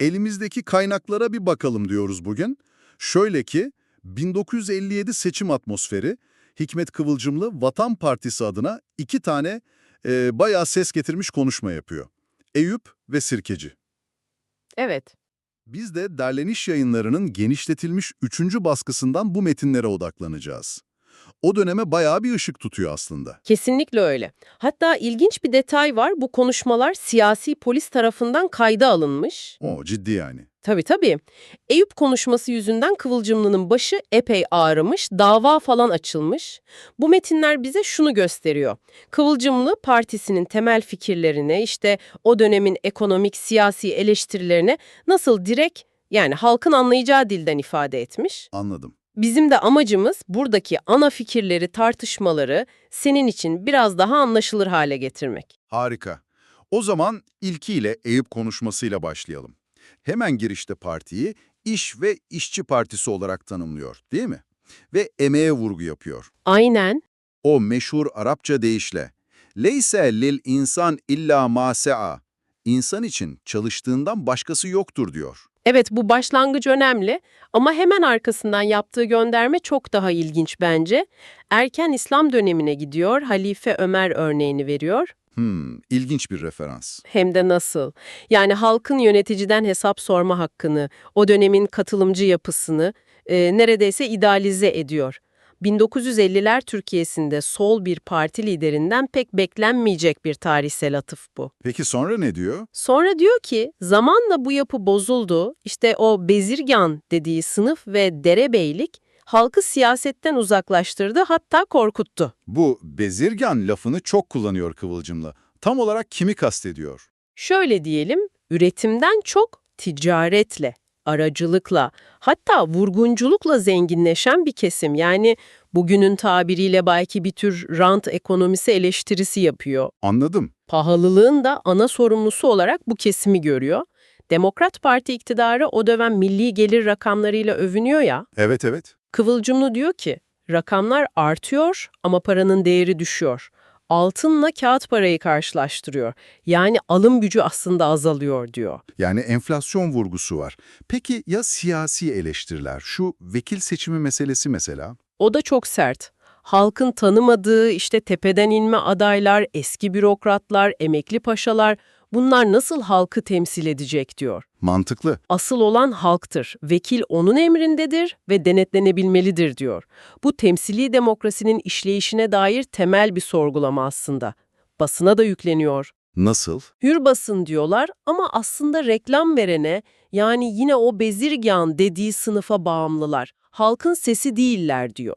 Elimizdeki kaynaklara bir bakalım diyoruz bugün. Şöyle ki 1957 seçim atmosferi Hikmet Kıvılcımlı Vatan Partisi adına iki tane e, bayağı ses getirmiş konuşma yapıyor. Eyüp ve Sirkeci. Evet. Biz de derleniş yayınlarının genişletilmiş üçüncü baskısından bu metinlere odaklanacağız. O döneme bayağı bir ışık tutuyor aslında. Kesinlikle öyle. Hatta ilginç bir detay var. Bu konuşmalar siyasi polis tarafından kayda alınmış. O ciddi yani. Tabii tabii. Eyüp konuşması yüzünden Kıvılcımlı'nın başı epey ağrımış, dava falan açılmış. Bu metinler bize şunu gösteriyor. Kıvılcımlı partisinin temel fikirlerine, işte o dönemin ekonomik, siyasi eleştirilerine nasıl direkt yani halkın anlayacağı dilden ifade etmiş. Anladım. Bizim de amacımız buradaki ana fikirleri, tartışmaları senin için biraz daha anlaşılır hale getirmek. Harika. O zaman ilkiyle Eyüp konuşmasıyla başlayalım. Hemen girişte partiyi İş ve İşçi Partisi olarak tanımlıyor, değil mi? Ve emeğe vurgu yapıyor. Aynen. O meşhur Arapça deyişle "Leyse lil insan illa ma se'a." İnsan için çalıştığından başkası yoktur diyor. Evet bu başlangıç önemli ama hemen arkasından yaptığı gönderme çok daha ilginç bence. Erken İslam dönemine gidiyor, Halife Ömer örneğini veriyor. Hmm, ilginç bir referans. Hem de nasıl? Yani halkın yöneticiden hesap sorma hakkını, o dönemin katılımcı yapısını e, neredeyse idealize ediyor. 1950'ler Türkiye'sinde sol bir parti liderinden pek beklenmeyecek bir tarihsel atıf bu. Peki sonra ne diyor? Sonra diyor ki zamanla bu yapı bozuldu. İşte o bezirgan dediği sınıf ve derebeylik halkı siyasetten uzaklaştırdı hatta korkuttu. Bu bezirgan lafını çok kullanıyor Kıvılcımlı. Tam olarak kimi kastediyor? Şöyle diyelim, üretimden çok ticaretle, aracılıkla, hatta vurgunculukla zenginleşen bir kesim. Yani bugünün tabiriyle belki bir tür rant ekonomisi eleştirisi yapıyor. Anladım. Pahalılığın da ana sorumlusu olarak bu kesimi görüyor. Demokrat Parti iktidarı o dönem milli gelir rakamlarıyla övünüyor ya. Evet evet. Kıvılcımlı diyor ki, rakamlar artıyor ama paranın değeri düşüyor. Altınla kağıt parayı karşılaştırıyor. Yani alım gücü aslında azalıyor diyor. Yani enflasyon vurgusu var. Peki ya siyasi eleştiriler? Şu vekil seçimi meselesi mesela? O da çok sert. Halkın tanımadığı işte tepeden inme adaylar, eski bürokratlar, emekli paşalar bunlar nasıl halkı temsil edecek diyor. Mantıklı. Asıl olan halktır. Vekil onun emrindedir ve denetlenebilmelidir diyor. Bu temsili demokrasinin işleyişine dair temel bir sorgulama aslında. Basına da yükleniyor. Nasıl? Hür basın diyorlar ama aslında reklam verene yani yine o bezirgan dediği sınıfa bağımlılar. Halkın sesi değiller diyor.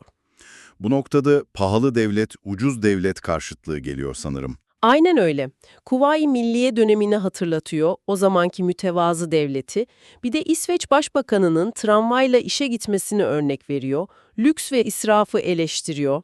Bu noktada pahalı devlet, ucuz devlet karşıtlığı geliyor sanırım. Aynen öyle. Kuvayi Milliye dönemini hatırlatıyor, o zamanki mütevazı devleti. Bir de İsveç Başbakanı'nın tramvayla işe gitmesini örnek veriyor, lüks ve israfı eleştiriyor.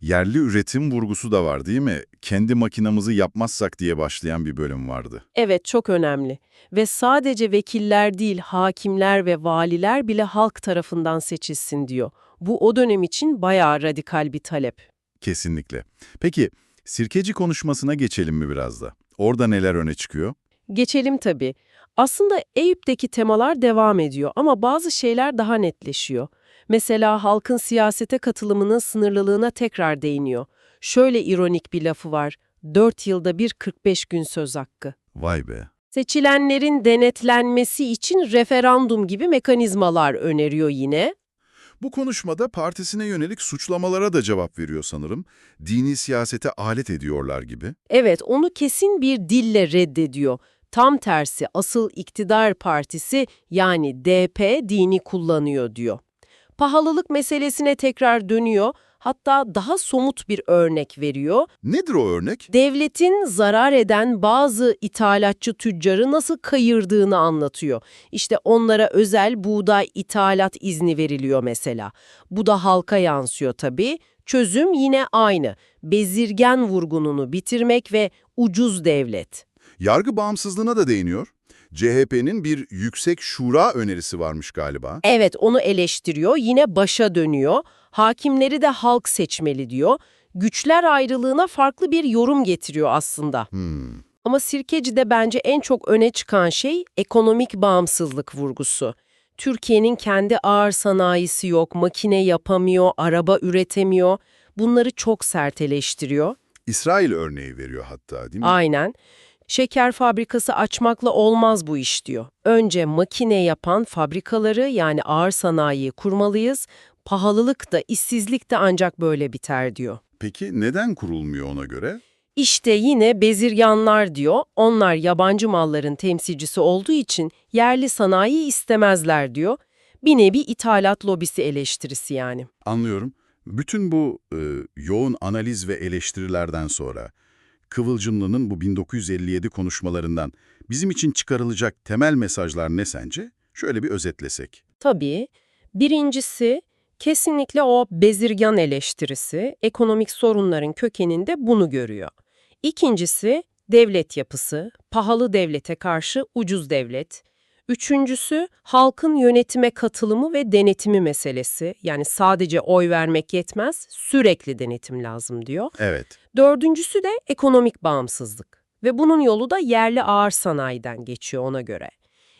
Yerli üretim vurgusu da var değil mi? Kendi makinamızı yapmazsak diye başlayan bir bölüm vardı. Evet çok önemli. Ve sadece vekiller değil, hakimler ve valiler bile halk tarafından seçilsin diyor. Bu o dönem için bayağı radikal bir talep. Kesinlikle. Peki, sirkeci konuşmasına geçelim mi biraz da? Orada neler öne çıkıyor? Geçelim tabii. Aslında Eyüp'teki temalar devam ediyor ama bazı şeyler daha netleşiyor. Mesela halkın siyasete katılımının sınırlılığına tekrar değiniyor. Şöyle ironik bir lafı var. 4 yılda bir 45 gün söz hakkı. Vay be. Seçilenlerin denetlenmesi için referandum gibi mekanizmalar öneriyor yine. Bu konuşmada partisine yönelik suçlamalara da cevap veriyor sanırım. Dini siyasete alet ediyorlar gibi. Evet, onu kesin bir dille reddediyor. Tam tersi asıl iktidar partisi yani DP dini kullanıyor diyor. Pahalılık meselesine tekrar dönüyor. Hatta daha somut bir örnek veriyor. Nedir o örnek? Devletin zarar eden bazı ithalatçı tüccarı nasıl kayırdığını anlatıyor. İşte onlara özel buğday ithalat izni veriliyor mesela. Bu da halka yansıyor tabii. Çözüm yine aynı. Bezirgen vurgununu bitirmek ve ucuz devlet. Yargı bağımsızlığına da değiniyor. CHP'nin bir yüksek şura önerisi varmış galiba. Evet onu eleştiriyor, yine başa dönüyor. Hakimleri de halk seçmeli diyor. Güçler ayrılığına farklı bir yorum getiriyor aslında. Hmm. Ama Sirkeci'de bence en çok öne çıkan şey ekonomik bağımsızlık vurgusu. Türkiye'nin kendi ağır sanayisi yok, makine yapamıyor, araba üretemiyor. Bunları çok sert eleştiriyor. İsrail örneği veriyor hatta değil mi? Aynen. Şeker fabrikası açmakla olmaz bu iş diyor. Önce makine yapan fabrikaları yani ağır sanayiyi kurmalıyız. Pahalılık da işsizlik de ancak böyle biter diyor. Peki neden kurulmuyor ona göre? İşte yine bezirganlar diyor. Onlar yabancı malların temsilcisi olduğu için yerli sanayi istemezler diyor. Bir nevi ithalat lobisi eleştirisi yani. Anlıyorum. Bütün bu e, yoğun analiz ve eleştirilerden sonra Kıvılcımlı'nın bu 1957 konuşmalarından bizim için çıkarılacak temel mesajlar ne sence? Şöyle bir özetlesek. Tabii. Birincisi kesinlikle o bezirgan eleştirisi ekonomik sorunların kökeninde bunu görüyor. İkincisi devlet yapısı, pahalı devlete karşı ucuz devlet. Üçüncüsü halkın yönetime katılımı ve denetimi meselesi. Yani sadece oy vermek yetmez, sürekli denetim lazım diyor. Evet. Dördüncüsü de ekonomik bağımsızlık. Ve bunun yolu da yerli ağır sanayiden geçiyor ona göre.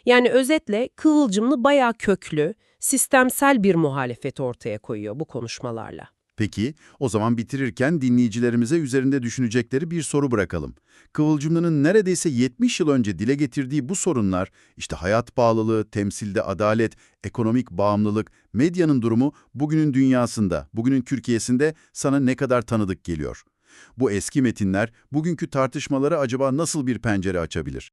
Yani özetle Kıvılcımlı bayağı köklü, sistemsel bir muhalefet ortaya koyuyor bu konuşmalarla. Peki, o zaman bitirirken dinleyicilerimize üzerinde düşünecekleri bir soru bırakalım. Kıvılcımlı'nın neredeyse 70 yıl önce dile getirdiği bu sorunlar, işte hayat pahalılığı, temsilde adalet, ekonomik bağımlılık, medyanın durumu bugünün dünyasında, bugünün Türkiye'sinde sana ne kadar tanıdık geliyor? Bu eski metinler bugünkü tartışmalara acaba nasıl bir pencere açabilir?